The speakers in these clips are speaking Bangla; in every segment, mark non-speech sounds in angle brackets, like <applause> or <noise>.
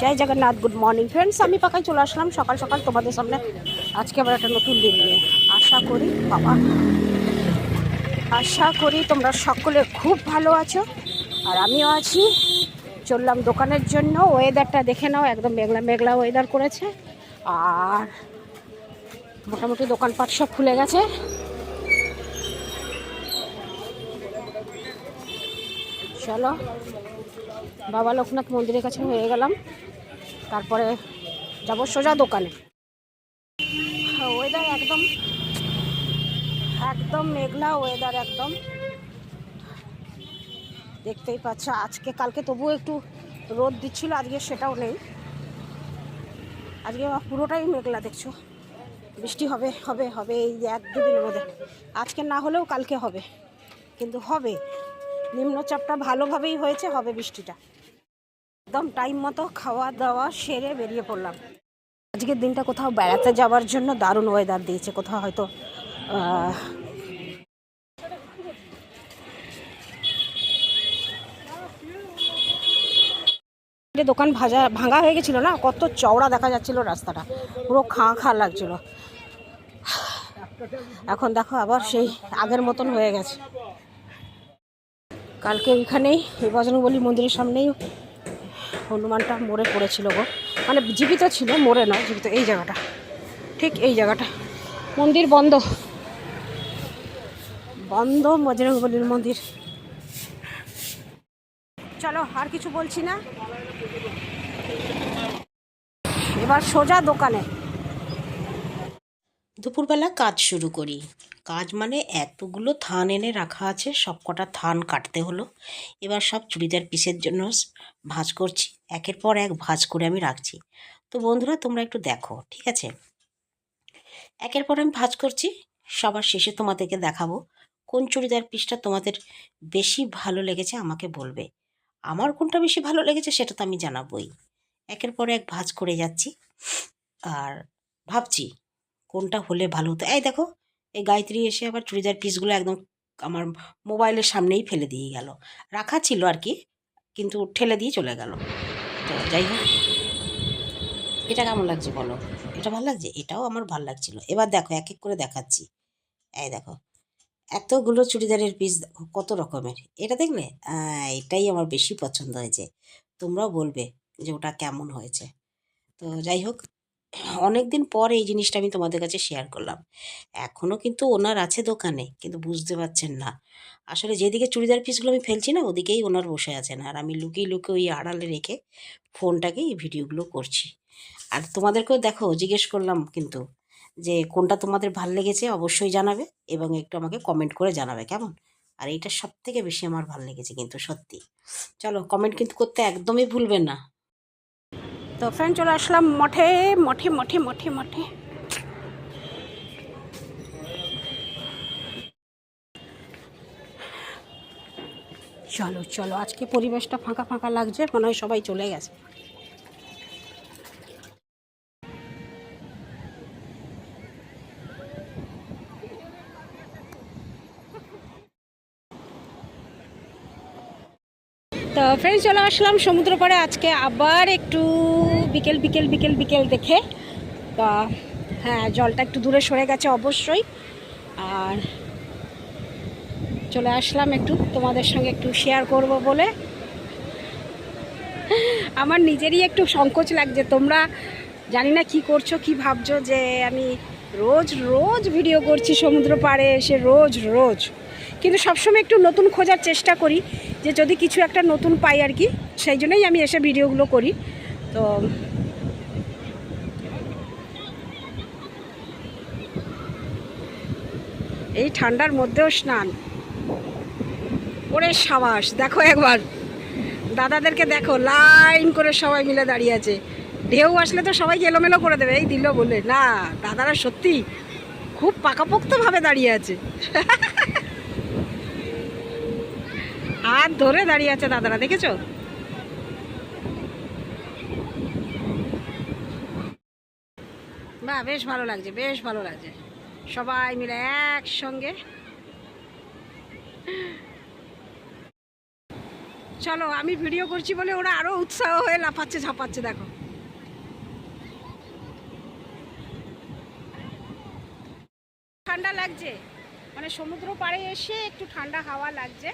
জয় জগন্নাথ গুড মর্নিং ফ্রেন্ডস আমি পাকাই চলে আসলাম সকাল সকাল তোমাদের সামনে। আজকে আবার একটা নতুন দিন নিয়ে। আশা করি, বাবা। আশা করি তোমরা সকলে খুব ভালো আছো। আর আমিও আছি। চললাম দোকানের জন্য। ওয়েদারটা দেখে নাও, একদম মেঘলা মেঘলা ওয়েদার করেছে। আর মোটামুটি দোকানপাট সব খুলে গেছে। চলো। বাবা লোকনাথ মন্দিরের কাছে হয়ে গেলাম। তারপরে যাব সোজা দোকানে। ওয়েদার একদম একদম মেঘলা ওয়েদার একদম। দেখতেই পাচ্ছ, আজকে, কালকে তবুও একটু রোদ দিচ্ছিল, আজকে সেটাও নেই। আজকে পুরোটাই মেঘলা, দেখছ? বৃষ্টি হবে হবে হবে, এই এক দুদিনের মধ্যে আজকে না হলেও কালকে হবে, কিন্তু হবে। নিম্নচাপটা ভালোভাবেই হয়েছে, হবে বৃষ্টিটা। একদম টাইম মতো খাওয়া দাওয়া সেরে বেরিয়ে পড়লাম। আজকের দিনটা কোথাও বেড়াতে যাওয়ার জন্য দারুণ ওয়েদার দিয়েছে। কোথাও হয়তো দোকান ভাজা, ভাঙা হয়ে গেছিল না? কত চওড়া দেখা যাচ্ছিল রাস্তাটা। পুরো খাঁ খাঁ লাগছিল। এখন দেখো আবার সেই আগের মতন হয়ে গেছে। কালকে ওইখানেই, এই বজরংবলী মন্দিরের সামনেই হনুমানটা মরে পড়েছিল গো। মানে জীবিত ছিল, মরে নয়, জীবিত এই জায়গাটা। ঠিক এই জায়গাটা। মন্দির বন্ধ। বন্ধ বজরংবলীর মন্দির। চলো, আর কিছু বলছি না। এবার সোজা দোকানে। দুপুরবেলা কাজ শুরু করি। কাজ মানে এতগুলো থান এনে রাখা আছে সব কটা থান কাটতে হলো। এবার সব চুড়িদার পিসের জন্য ভাঁজ করছি। একের পর এক ভাঁজ করে আমি রাখছি। তো বন্ধুরা, তোমরা একটু দেখো, ঠিক আছে? একের পর আমি ভাঁজ করছি। সবার শেষে তোমাদেরকে দেখাবো কোন চুড়িদার পিসটা তোমাদের বেশি ভালো লেগেছে, আমাকে বলবে। আমার কোনটা বেশি ভালো লেগেছে সেটা তো আমি জানাবোই। একের পর এক ভাঁজ করে যাচ্ছি। আর ভাবছি কোনটা হলে ভালো হতো? এই দেখো, এই গায়ত্রী এসে আবার চুড়িদার পিসগুলো একদম আমার মোবাইলের সামনেই ফেলে দিয়ে গেল। রাখা ছিল আর কি, কিন্তু ঠেলে দিয়ে চলে গেল। তো যাই হোক, এটা কেমন লাগছে বলো? এটা ভালো লাগছে? এটাও আমার ভালো লাগছিল। এবার দেখো, এক এক করে দেখাচ্ছি। এই দেখো, এতগুলো চুড়িদারের পিস কত রকমের। এটা দেখলে এটাই আমার বেশি পছন্দ হয়েছে। তোমরাও বলবে যে ওটা কেমন হয়েছে। তো যাই হোক অনেক দিন পর এই জিনিসটা আমি তোমাদের কাছে শেয়ার করলাম। এখনও কিন্তু ওনার আছে দোকানে, কিন্তু বুঝতে পারছেন না। আসলে যেদিকে চুড়িদার পিসগুলো আমি ফেলছি না, ওদিকেই ওনার বসে আছেন। আর আমি লুকিয়ে লুকিয়ে ওই আড়ালে রেখে ফোনটাকে এই ভিডিওগুলো করছি। আর তোমাদেরকেও দেখো, জিজ্ঞেস করলাম কিন্তু যে কোনটা তোমাদের ভালো লেগেছে অবশ্যই জানাবে এবং একটু আমাকে কমেন্ট করে জানাবে, কেমন? আর এইটা সব থেকে বেশি আমার ভালো লেগেছে কিন্তু সত্যি। চলো কমেন্ট কিন্তু করতে একদমই ভুলবেন না। তো ফ্রেন্ড চলে আসলাম, মঠে মঠে মঠে মঠে মঠে। চলো চলো, আজকে পরিবেশটা ফাঁকা ফাঁকা লাগছে, মনে হয় সবাই চলে গেছে। তো ফ্রেন্ডস চলে আসলাম সমুদ্র পাড়ে আজকে আবার একটু বিকেল বিকেল বিকেল বিকেল দেখে। তা হ্যাঁ জলটা একটু দূরে সরে গেছে অবশ্যই। আর চলে আসলাম একটু তোমাদের সঙ্গে একটু শেয়ার করব বলে। আমার নিজেরই একটু সংকোচ লাগছে। তোমরা জানি না কি করছ, কি ভাবছ যে আমি রোজ রোজ ভিডিও করছি সমুদ্র পাড়ে এসে রোজ রোজ। কিন্তু সবসময় একটু নতুন খোঁজার চেষ্টা করি যে যদি কিছু একটা নতুন পাই আর কি, সেই জন্যই আমি এসে ভিডিওগুলো করি। তো এই ঠান্ডার মধ্যেও স্নান। ওরে সাবাস, দেখো একবার। দাদাদেরকে দেখো, লাইন করে সবাই মিলে দাঁড়িয়ে আছে। ঢেউ আসলে তো সবাই এলোমেলো করে দেবে, এই দিল বলে। না, দাদারা সত্যি খুব পাকাপোক্তভাবে দাঁড়িয়ে আছে। <laughs> হাত ধরে দাঁড়িয়ে আছে দাদারা, দেখেছ? বাহ বেশ ভালো লাগছে, বেশ ভালো লাগছে। সবাই মিলে একসঙ্গে। চলো, আমি ভিডিও করছি বলে ওরা আরও উৎসাহ হয়ে লাফাচ্ছে, ঝাপাচ্ছে, দেখো। ঠান্ডা লাগছে। মানে সমুদ্র পাড়ে এসে একটু ঠান্ডা হাওয়া লাগছে।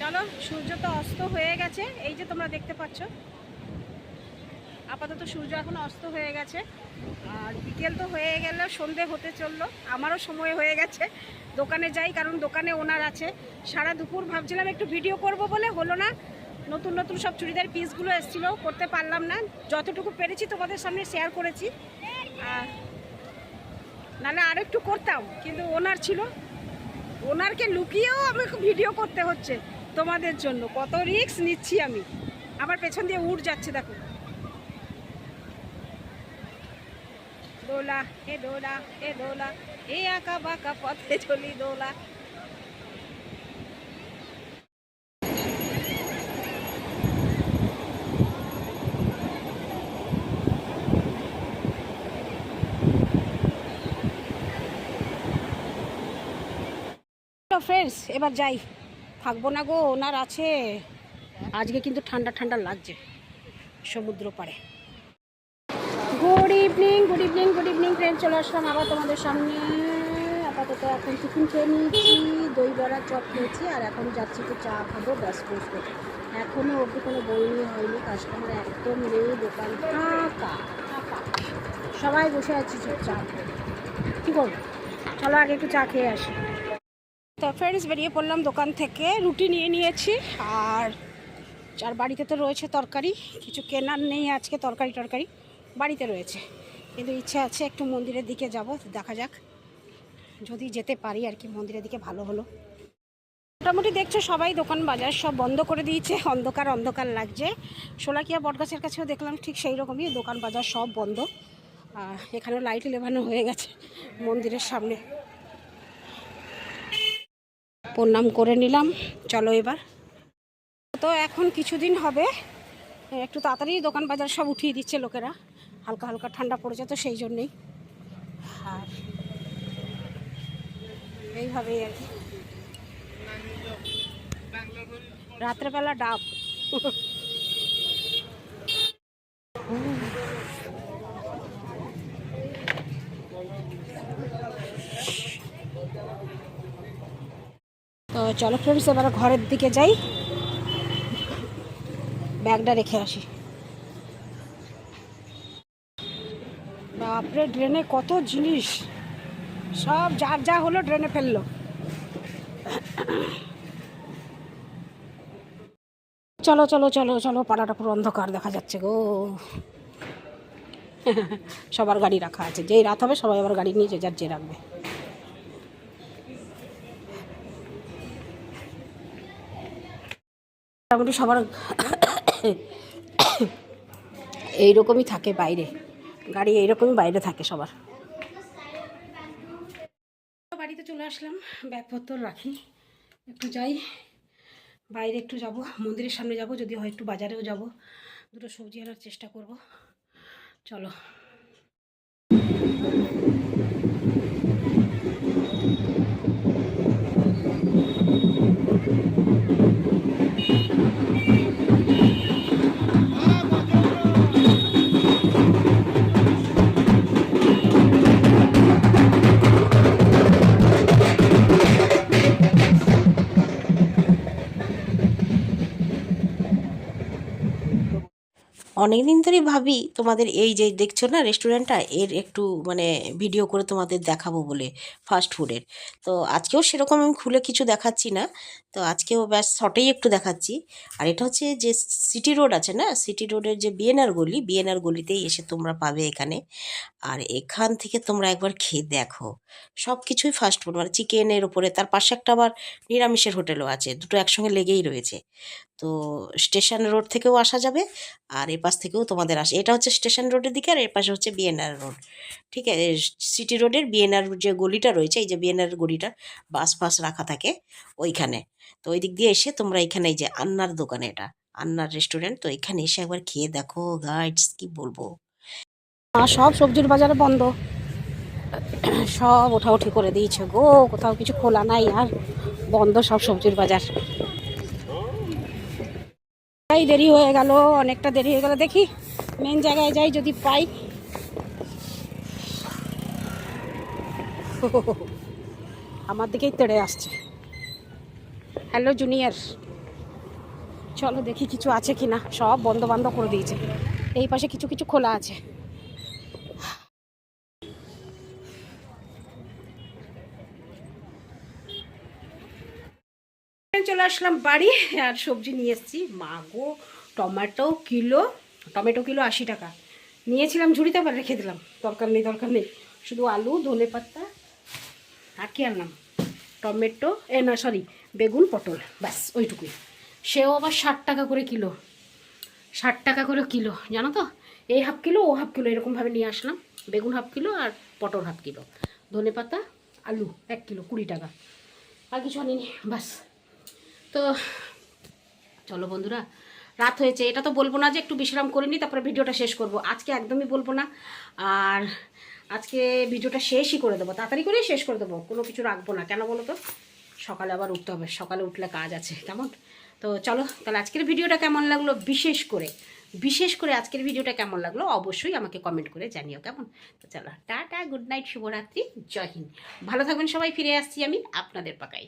চলো, সূর্য তো অস্ত হয়ে গেছে। এই যে তোমরা দেখতে পাচ্ছ, আপাতত সূর্য এখন অস্ত হয়ে গেছে। আর বিকেল তো হয়ে গেল সন্ধে হতে চলল। আমারও সময় হয়ে গেছে। দোকানে যাই, কারণ দোকানে ওনার আছে। সারা দুপুর ভাবছিলাম একটু ভিডিও করব বলে, হলো না। নতুন নতুন সব চুড়িদার পিসগুলো এসেছিল, করতে পারলাম না। যতটুকু পেরেছি তোমাদের সামনে শেয়ার করেছি। আর নাহলে আর একটু করতাম, কিন্তু ওনার ছিল। ওনারকে লুকিয়েও আমাকে ভিডিও করতে হচ্ছে তোমাদের জন্য। কত রিক্স নিচ্ছি আমি। আমার পেছন দিয়ে উঠ যাচ্ছে, দেখো। দোলা, হে দোলা হে দোলা এ আঁকা বাঁকা পথে চলি দোলা। ফ্রেন্ডস এবার যাই। থাকব না গো, ওনার আছে। আজকে কিন্তু ঠান্ডা ঠান্ডা লাগছে সমুদ্র পাড়ে। Good evening good evening good evening friend চলে আসলাম আবার তোমাদের সামনে। আপাতত এখন টিফিন খেয়ে নিয়েছি, দই বড়া, চপ খেয়েছি, আর এখন যাচ্ছি একটু চা খাব, ব্যাস বসবো এখনও অবধি কোনো বই নিয়ে হয়নি, কাস্টমার একদম নেই, দোকান ফাঁকা। সবাই বসে আছি চুপচাপ। কী করব? চলো আগে একটু চা খেয়ে আসি। তো ফ্রেন্ডস বেরিয়ে পড়লাম দোকান থেকে। রুটি নিয়ে নিয়েছি, আর আর বাড়িতে তো রয়েছে তরকারি, কিছু কেনার নেই আজকে, তরকারি টরকারি বাড়িতে রয়েছে। কিন্তু ইচ্ছে আছে একটু মন্দিরের দিকে যাব দেখা যাক। যদি যেতে পারি আর কি, মন্দিরের দিকে ভালো হলো। মোটামুটি দেখছ সবাই দোকান বাজার সব বন্ধ করে দিয়েছে, অন্ধকার অন্ধকার লাগছে। সোলাকিয়া বটগাছের কাছেও দেখলাম ঠিক সেই রকমই, দোকান বাজার সব বন্ধ। আর এখানেও লাইট লেবানো হয়ে গেছে মন্দিরের সামনে। প্রণাম করে নিলাম। চলো এবার। তো এখন কিছুদিন হবে। একটু তাড়াতাড়ি দোকান বাজার সব উঠিয়ে দিচ্ছে লোকেরা। হালকা হালকা ঠান্ডা পড়েছে তো সেই জন্যেই। আর এইভাবেই আর কি। রাত্রেবেলা ডাব। চলো ফ্রেন্ডস এবার ঘরের দিকে যাই। ব্যাগটা রেখে আসি। বাপরে ড্রেনে কত জিনিস। সব যার যা হলো ড্রেনে ফেলল। চলো চলো চলো চলো, পাড়াটা পুরো অন্ধকার দেখা যাচ্ছে গো। সবার গাড়ি রাখা আছে। যেই রাত হবে সবাই আবার গাড়ি নিয়ে যে যার যে রাখবে। মোটামুটি সবার এইরকমই থাকে বাইরে। গাড়ি এইরকমই বাইরে থাকে সবার। বাড়িতে চলে আসলাম, ব্যাগপত্র রাখি। একটু যাই, বাইরে একটু যাব, মন্দিরের সামনে যাব যদি হয় একটু বাজারেও যাব। দুটো সবজি আনার চেষ্টা করব। চলো। অনেক দিন ধরেই ভাবি তোমাদের এই যে দেখছ না রেস্টুরেন্টটা এর একটু মানে ভিডিও করে তোমাদের দেখাবো বলে ফাস্ট ফুডের তো আজকেও সেরকম আমি খুলে কিছু দেখাচ্ছি না। তো আজকেও ব্যাস শর্টেই একটু দেখাচ্ছি। আর এটা হচ্ছে যে সিটি রোড আছে না? সিটি রোডের যে বিএনআর গলি বিএনআর গলিতেই এসে তোমরা পাবে এখানে। আর এখান থেকে তোমরা একবার খেয়ে দেখো। সব কিছুই ফাস্ট ফুড মানে চিকেনের ওপরে তার পাশে একটা আবার নিরামিষের হোটেলও আছে। দুটো একসঙ্গে লেগেই রয়েছে। তো স্টেশন রোড থেকেও আসা যাবে। আর এপাশ থেকেও তোমাদের আসে, এটা হচ্ছে স্টেশন রোডের দিকে আর এর পাশে হচ্ছে বিএনআর রোড ঠিক আছে? সিটি রোডের বিএনআর যে গলিটা রয়েছে, এই যে বিএনআর গলিটা বাস ফাস রাখা থাকে ওইখানে। তো ওই দিক দিয়ে এসে তোমরা এখানে যে আন্নার দোকান এটা, আন্নার রেস্টুরেন্ট তো এখানে এসে একবার খেয়ে দেখো গাইডস কি বলব? সব সবজির বাজারে বন্ধ। সব ওঠা ওঠাউঠি করে দিয়েছে গো, কোথাও কিছু খোলা নাই আর, বন্ধ সব সবজির বাজার। তাই দেরি হয়ে গেল, অনেকটা দেরি হয়ে গেল, দেখি মেন জায়গায় যাই যদি পাই। আমার দিকেই তেড়ে আসছে। Hello junior. চলো দেখি কিছু আছে কি না সব বন্ধ বন্ধ করে দিয়েছে। এই পাশে কিছু কিছু খোলা আছে। চলে আসলাম বাড়ি, আর সবজি নিয়ে এসেছি। মাগো, টমেটো, কিলো টমেটো কিলো আশি টাকা। নিয়েছিলাম ঝুড়িতে, আবার রেখে দিলাম। দরকার নেই দরকার নেই। শুধু আলু ধনে পাতা আর কি আনলাম? টমেটো, এ, না সরি বেগুন, পটল, ব্যাস, ওইটুকুই। সেও আবার ষাট টাকা করে কিলো। ষাট টাকা করে কিলো, জানো তো? এই হাফ কিলো, ও হাফ কিলো, এরকমভাবে নিয়ে আসলাম। বেগুন হাফ কিলো আর পটল হাফ কিলো। ধনে পাতা, আলু, এক কিলো, কুড়ি টাকা। আর কিছু আনিনি বাস তো, চলো বন্ধুরা, রাত হয়েছে। এটা তো বলব না যে একটু বিশ্রাম করে নিই তারপরে ভিডিওটা শেষ করব। আজকে একদমই বলব না। আর আজকে ভিডিওটা শেষই করে দেবো, তাড়াতাড়ি করেই শেষ করে দেবো, কোনো কিছু রাখব না। কেন বলো তো? সকালে আবার উঠতে হবে, সকালে উঠলে কাজ আছে, কেমন? তো চলো, তাহলে আজকের ভিডিওটা কেমন লাগল বিশেষ করে? বিশেষ করে আজকের ভিডিওটা কেমন লাগল অবশ্যই আমাকে কমেন্ট করে জানিও, কেমন? তো চলো, টাটা গুড নাইট শুভরাত্রি, জয় হিন্দ। ভালো থাকবেন সবাই, ফিরে আসছি আমি আপনাদের পাকাই